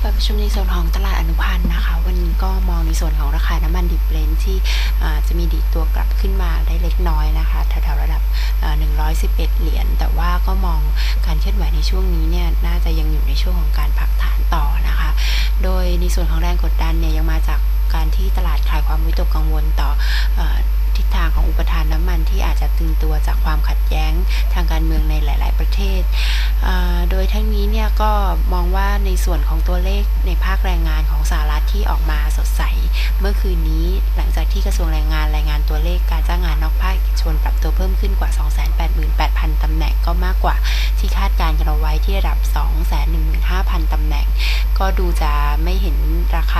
เปิดประชุมในส่วนของตลาดอนุพันธ์นะคะ วันนี้ก็มองในส่วนของราคาน้ำมันดิบเบรนท์ที่จะมีดีตัวกลับขึ้นมาได้เล็กน้อยนะคะแถวๆระดับ 111 เหรียญแต่ว่าก็มองการเคลื่อนไหวในช่วงนี้เนี่ยน่าจะยังอยู่ในช่วงของการพักฐานต่อนะคะ โดยในส่วนของแรงกดดันเนี่ยยังมาจากการที่ตลาดคลายความวิตกกังวลต่อทิศทางของอุปทานน้ำมันที่อาจจะตึงตัวจากความขัดแย้งทางการเมืองในหลาย ๆ ประเทศโดย ทั้งนี้เนี่ยก็มองว่าในส่วนของตัวเลขในภาคแรงงานของสหรัฐที่ออกมาสดใส เมื่อคืนนี้หลังจากที่กระทรวงแรงงานรายงานตัวเลขการจ้างงานนอกภาคเอกชนปรับตัวเพิ่มขึ้นกว่า 288,000 ตำแหน่งก็มากกว่าที่คาดการณ์กันเอาไว้ที่ระดับ 215,000 ตำแหน่ง ก็ดูจะไม่เห็น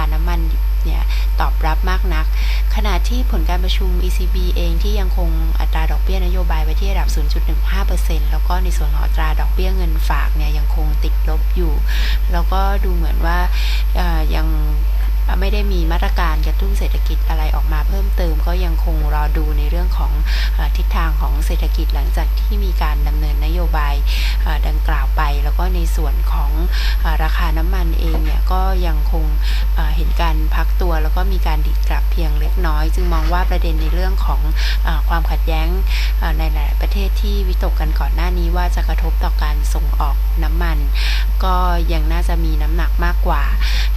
าน้ำมันเนี่ยตอบรับมากนัก ขณะที่ผลการประชุม ECB เองที่ยังคงอัตราดอกเบี้ยนโยบายไว้ที่ระดับ 0.15%แล้วก็ในส่วนของอัตราดอกเบี้ยเงินฝากเนี่ยยังคงติดลบอยู่ แล้วก็ดูเหมือนว่ายังไม่ได้มีมาตรการกระตุ้นเศรษฐกิจอะไรออกมาเพิ่ม อดูในเรื่องของอทิศทางของเศรษฐกิจหลังจากที่มีการดำเนินนโยบายดังกล่าวไป แล้วก็ในส่วนของอราคาน้ำมันเองเนี่ยก็ยังคงเห็นการพักตัวแล้วก็มีการดิดกลับเพียงเล็กน้อย จึงมองว่าประเด็นในเรื่องของอความขัดแย้งในหลายประเทศที่วิตกกันก่อนหน้านี้ว่าจะกระทบต่อการส่งออกน้ำมัน ก็ยังน่าจะมีน้ำหนักมากกว่า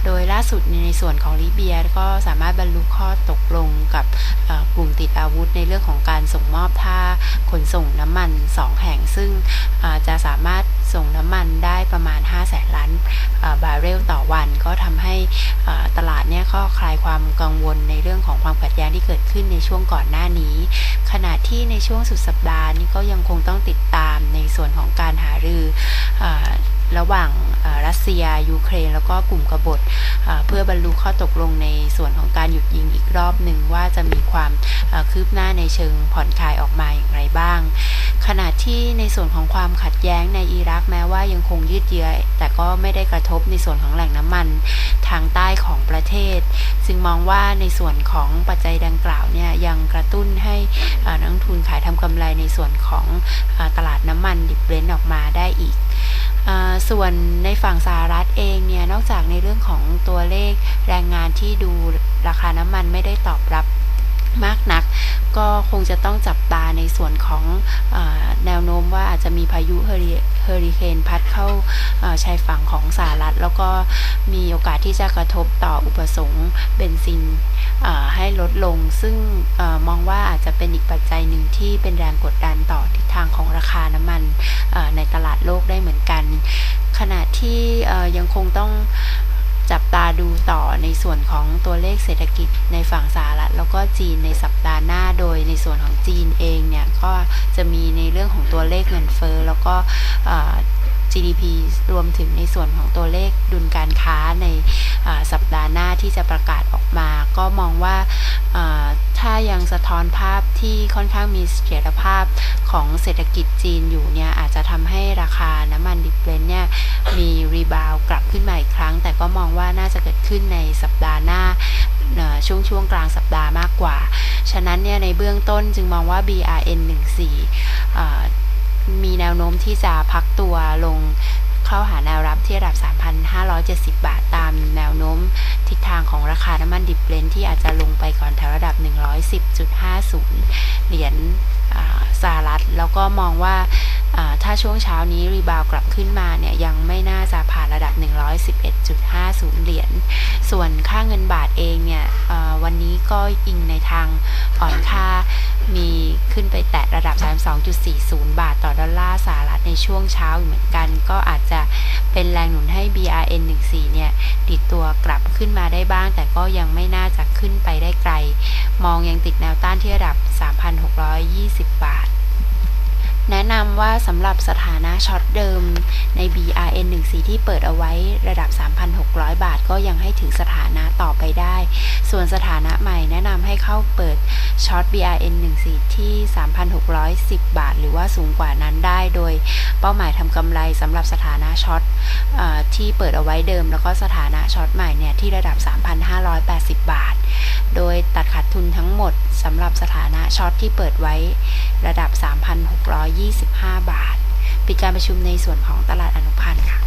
โดยล่าสุดในส่วนของลิเบียก็สามารถบรรลุข้อตกลงกับกลุ่มติดอาาวุธในเรื่องของการส่งมอบท่าขนส่งน้ำมัน 2 แห่ง ซึ่งจะสามารถส่งน้ำมันได้ประมาณ5แสนล้านบาร์เรลต่อวัน ก็ทำให้ตลาดเนี่ยก็คลายความกังวลในเรื่องของความขัดแย้งที่เกิดขึ้นในช่วงก่อนหน้านี้ ขณะที่ในช่วงสุดสัปดาห์นี้ก็ยังคงต้องติดตามในส่วนของการหารืออ ระหว่างรัสเซีย ยูเครน แล้วก็กลุ่มกบฏเพื่อบรรลุข้อตกลงในส่วนของการหยุดยิงอีกรอบหนึ่งว่าจะมีความคืบหน้าในเชิงผ่อนคลายออกมาอย่างไรบ้าง ขณะที่ในส่วนของความขัดแย้งในอิรักแม้ว่ายังคงยืดเยื้อแต่ก็ไม่ได้กระทบในส่วนของแหล่งน้ำมันทางใต้ของประเทศจึงมองว่าในส่วนของปัจจัยดังกล่าวเนี่ยยังกระตุ้นให้นักทุนขายทำกำไรในส่วนของอตลาดน้ำมันดิบเบรนออกมาได้อีก ส่วนในฝั่งสหรัฐเองเนี่ยนอกจากในเรื่องของตัวเลขแรงงานที่ดูราคาน้ำมันไม่ได้ตอบรับมากนัก ก็คงจะต้องจับตาในส่วนของอแนวโน้มว่าอาจจะมีพายุเฮอริเคนพัดเข้าชายฝั่งของสหรัฐ แล้วก็มีโอกาสที่จะกระทบต่ออุปสงค์เบนซิน ให้ลดลง ซึ่งอมองว่าอาจจะเป็นอีกปัจจัยหนึ่งที่เป็นแรงกดดันต่อทิศทางของราคาน้ำมันในตลาดโลกได้เหมือนกัน ขณะที่ยังคงต้องจับตาดูต่อในส่วนของตัวเลขเศรษฐกิจในฝั่งสหรัฐแล้วก็จีนในสัปดาห์หน้าโดยในส่วนของจีนเองเนี่ย ก็จะมีในเรื่องของตัวเลขเงินเฟ้อแล้วก็ GDP รวมถึงในส่วนของตัวเลขดุลการค้าในสัปดาห์หน้าที่จะประกาศออกมา ก็มองว่าถ้ายังสะท้อนภาพที่ค่อนข้างมีเสถียรภาพของเศรษฐกิจจีนอยู่เนี่ยอาจจะทำให้ราคาน้ำมันดิบเบรนเนี่ยมีรีบาวกลับขึ้นมาอีกครั้ง แต่ก็มองว่าน่าจะเกิดขึ้นในสัปดาห์หน้าช่วงช่วงกลางสัปดาห์มากกว่า ฉะนั้นเนี่ยในเบื้องต้นจึงมองว่า BRN 14มีแนวโน้มที่จะพักตัวลง เข้าหาแนวรับที่ระดับ 3,570 บาทตามแนวโน้ม ทิศทางของราคาน้ำมันดิบเบรนท์ที่อาจจะลงไปก่อนแถวระดับ 110.50 เหรียญสหรัฐ แล้วก็มองว่าถ้าช่วงเช้านี้รีบาวกลับขึ้นมาเนี่ยยังไม่น่าจะผ่านระดับ 111.50 เหรียญ ส่วนค่าเงินบาทเองเนี่ย ก็อิงในทางอ่อนค่ามีขึ้นไปแตะระดับ 32.40 บาทต่อดอลลาร์สหรัฐในช่วงเช้าอยู่เหมือนกัน ก็อาจจะเป็นแรงหนุนให้ BRN 14เนี่ยดิดตัวกลับขึ้นมาได้บ้าง แต่ก็ยังไม่น่าจะขึ้นไปได้ไกล มองยังติดแนวต้านที่ระดับ 3,620 บาทำว่าสำหรับสถานะช็อตเดิมใน BRN 14ที่เปิดเอาไว้ระดับ 3,600 บาทก็ยังให้ถือสถานะต่อไปได้ ส่วนสถานะใหม่แนะนำให้เข้าเปิดช็อต BRN 14ที่ 3,610 บาท หรือว่าสูงกว่านั้นได้ โดยเป้าหมายทำกำไรสำหรับสถานะช็อตอที่เปิดเอาไว้เดิม แล้วก็สถานะช็อตใหม่เนี่ยที่ระดับ 3,580 บาท โดยตัดขาดทุนทั้งหมดสำหรับสถานะช็อตที่เปิดไว้ระดับ 3,625 บาท ปิดการประชุมในส่วนของตลาดอนุพันธ์ค่ะ